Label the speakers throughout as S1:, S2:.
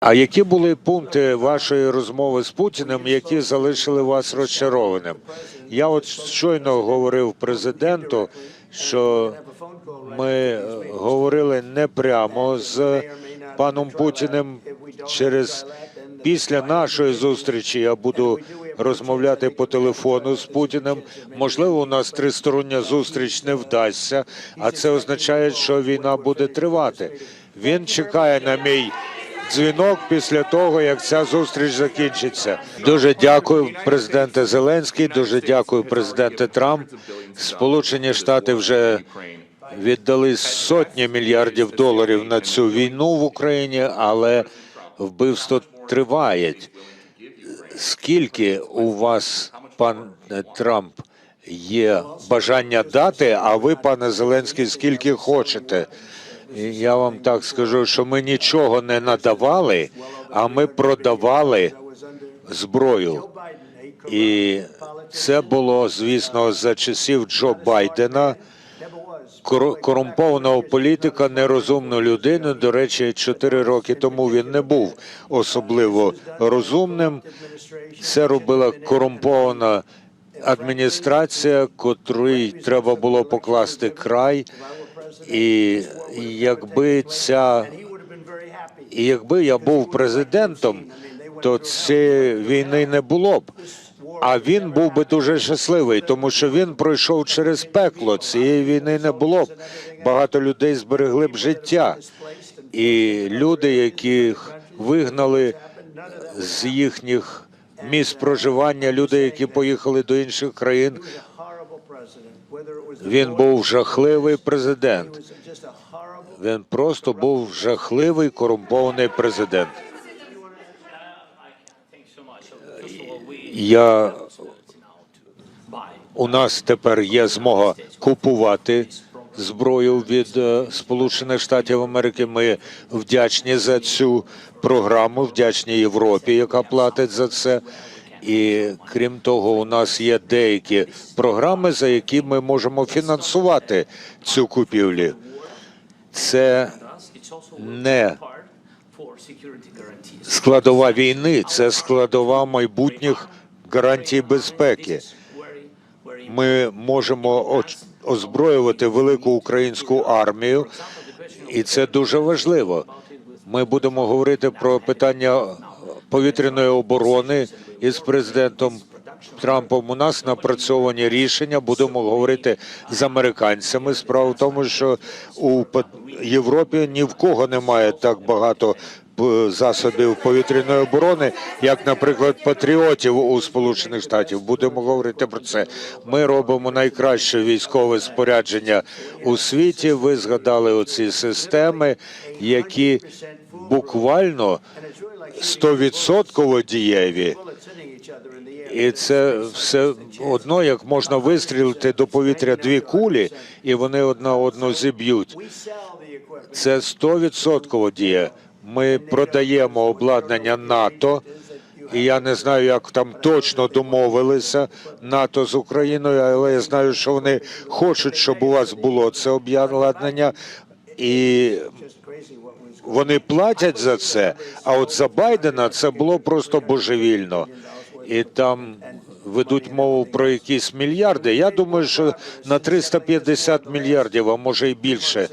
S1: А які були пункти вашої розмови з Путіним, які залишили вас розчарованим? Я от щойно говорив президенту, що ми е, говорили не прямо з паном Путіним через після нашої зустрічі. Я буду розмовляти по телефону з Путіним. Можливо, у нас тристороння зустріч не вдасться, а це означає, що війна буде тривати. Він чекає на мій дзвінок після того, як ця зустріч закінчиться. Дуже дякую, президенте Зеленський. Дуже дякую, президенте Трамп. Сполучені Штати вже віддали сотні мільярдів доларів на цю війну в Україні, але вбивство триває. Скільки у вас, пан Трамп, є бажання дати, а ви, пане Зеленський, скільки хочете? Я вам так скажу, що ми нічого не надавали, а ми продавали зброю. І це було, звісно, за часів Джо Байдена, кор- корумпованого політика, нерозумну людину. До речі, чотири роки тому він не був особливо розумним. Це робила корумпована адміністрація, котрій треба було покласти край. І якби ця і якби я був президентом, то цієї війни не було б. А він був би дуже щасливий, тому що він пройшов через пекло. Цієї війни не було б. Багато людей зберегли б життя. І люди, яких вигнали з їхніх місць проживання, люди, які поїхали до інших країн, він був жахливий президент. Він просто був жахливий корумпований президент. Я у нас тепер є змога купувати зброю від е, Сполучених Штатів Америки. Ми вдячні за цю програму, вдячні Європі, яка платить за це. І крім того, у нас є деякі програми, за які ми можемо фінансувати цю купівлю. Це не складова війни, це складова майбутніх гарантій безпеки. Ми можемо озброювати велику українську армію, і це дуже важливо. Ми будемо говорити про питання повітряної оборони із президентом Трампом. У нас напрацьовані рішення. Будемо говорити з американцями. Справа в тому, що у Європі ні в кого немає так багато засобів повітряної оборони, як, наприклад, патріотів у Сполучених Штатів. Будемо говорити про це. Ми робимо найкраще військове спорядження у світі. Ви згадали оці системи, які буквально стовідсотково дієві. І це все одно, як можна вистрілити до повітря дві кулі, і вони одна одну зіб'ють. Це стовідсотково діє. Ми продаємо обладнання НАТО, і я не знаю, як там точно домовилися НАТО з Україною, але я знаю, що вони хочуть, щоб у вас було це обладнання, і вони платять за це. А от за Байдена це було просто божевільно. І там ведуть мову про якісь мільярди. Я думаю, що на 350 мільярдів, а може й більше,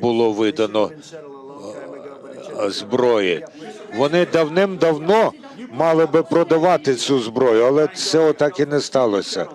S1: було видано е, зброї. Вони давним-давно мали би продавати цю зброю, але цього так і не сталося.